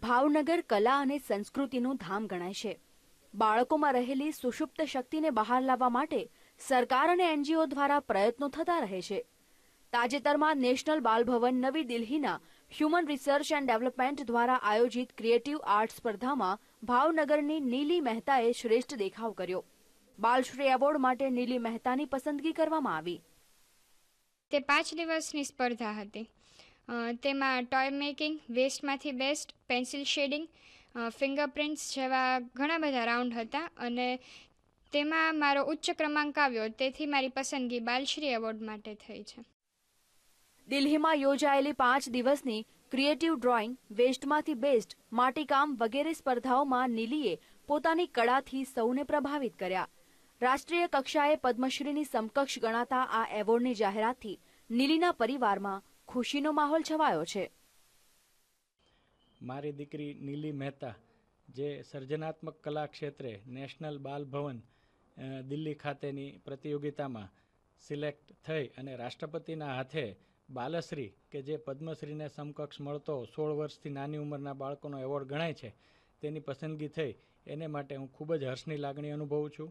ભાવનગર કલા અને સંસ્કૃતિનું ધામ ગણાય છે. બાળકોમાં રહેલી સુષુપ્ત શક્તિને બહાર લાવવા માટે સરકાર અને એનજીઓ દ્વારા પ્રયત્નો થતા રહે છે. તાજેતરમાં નેશનલ બાલભવન નવી દિલ્હીના હ્યુમન રિસર્ચ એન્ડ ડેવલપમેન્ટ દ્વારા આયોજિત ક્રિએટિવ આર્ટ સ્પર્ધામાં ભાવનગરની નીલી મહેતાએ શ્રેષ્ઠ દેખાવ કર્યો. બાલશ્રી એવોર્ડ માટે નીલી મહેતાની પસંદગી કરવામાં આવી. તે પાંચ દિવસની સ્પર્ધા હતી. તેમાં ટોય મેકિંગ, વેસ્ટમાંથી બેસ્ટ, પેન્સિલ શેડિંગ ફિંગરપ્રિન્ટ્સ જેવા ઘણા બધા રાઉન્ડ હતા અને તેમાં મારો ઉચ્ચ ક્રમાંક આવ્યો. તેથી મારી પસંદગી બાલશ્રી એવોર્ડ માટે થઈ છે. દિલ્હીમાં યોજાયેલી પાંચ દિવસની ક્રિએટિવ ડ્રોઈંગ, વેસ્ટમાંથી બેસ્ટ, માટીકામ વગેરે સ્પર્ધાઓમાં નીલીએ પોતાની કળાથી સૌને પ્રભાવિત કર્યા. રાષ્ટ્રીય કક્ષાએ પદ્મશ્રીની સમકક્ષ ગણાતા આ એવોર્ડની જાહેરાતથી નીલીના પરિવારમાં ખુશીનો માહોલ છવાયો છે. મારી દીકરી નીલી મહેતા, જે સર્જનાત્મક કલા ક્ષેત્રે નેશનલ બાલ ભવન દિલ્હી ખાતેની પ્રતિયોગિતામાં સિલેક્ટ થઈ અને રાષ્ટ્રપતિના હાથે બાલશ્રી કે જે પદ્મશ્રીને સમકક્ષ મળતો સોળ વર્ષથી નાની ઉંમરના બાળકોનો એવોર્ડ ગણાય છે, તેની પસંદગી થઈ. એને માટે હું ખૂબ જ હર્ષની લાગણી અનુભવું છું.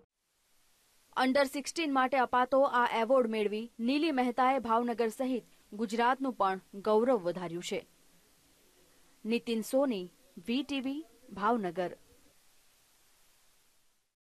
અંડર સિક્સટીન માટે અપાતો આ એવોર્ડ મેળવી નીલી મહેતાએ ભાવનગર સહિત ગુજરાતનું પણ ગૌરવ વધાર્યું છે. નીતિન સોની વીટીવી ભાવનગર.